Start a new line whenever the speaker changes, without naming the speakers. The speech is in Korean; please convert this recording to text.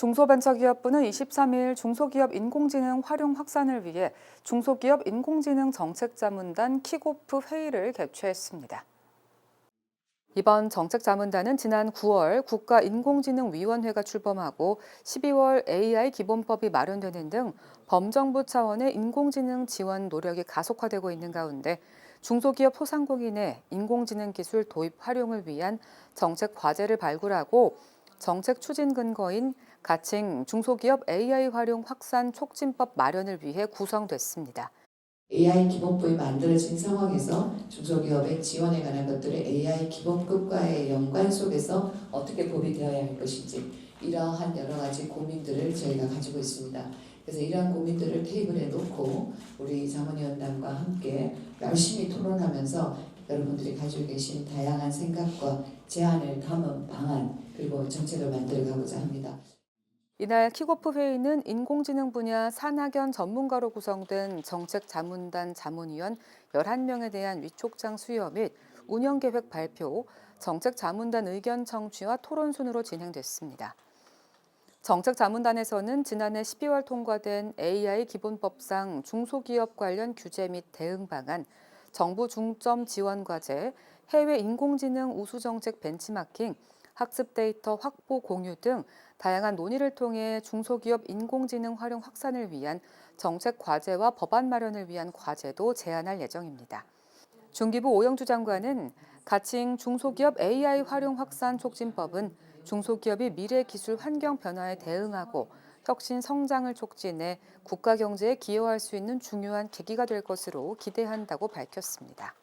중소벤처기업부는 23일 중소기업 인공지능 활용 확산을 위해 중소기업 인공지능 정책자문단 킥오프 회의를 개최했습니다. 이번 정책자문단은 지난 9월 국가인공지능위원회가 출범하고 12월 AI 기본법이 마련되는 등 범정부 차원의 인공지능 지원 노력이 가속화되고 있는 가운데 중소기업 소상공인의 인공지능 기술 도입 활용을 위한 정책 과제를 발굴하고 정책 추진 근거인 가칭 중소기업 AI 활용 확산 촉진법 마련을 위해 구성됐습니다.
AI 기본법이 만들어진 상황에서 중소기업의 지원에 관한 것들을 AI 기본급과의 연관 속에서 어떻게 법이 되어야 할 것인지 이러한 여러 가지 고민들을 저희가 가지고 있습니다. 그래서 이러한 고민들을 테이블에 놓고 우리 자문위원단과 함께 열심히 토론하면서 여러분들이 가지고 계신 다양한 생각과 제안을 담은 방안 그리고 정책을 만들어가고자 합니다.
이날 킥오프 회의는 인공지능 분야 산학연 전문가로 구성된 정책자문단 자문위원 11명에 대한 위촉장 수여 및 운영계획 발표, 정책자문단 의견 청취와 토론 순으로 진행됐습니다. 정책자문단에서는 지난해 12월 통과된 AI 기본법상 중소기업 관련 규제 및 대응 방안, 정부 중점 지원 과제, 해외 인공지능 우수 정책 벤치마킹, 학습 데이터 확보 공유 등 다양한 논의를 통해 중소기업 인공지능 활용 확산을 위한 정책 과제와 법안 마련을 위한 과제도 제안할 예정입니다. 중기부 오영주 장관은 가칭 중소기업 AI 활용 확산 촉진법은 중소기업이 미래 기술 환경 변화에 대응하고 혁신 성장을 촉진해 국가 경제에 기여할 수 있는 중요한 계기가 될 것으로 기대한다고 밝혔습니다.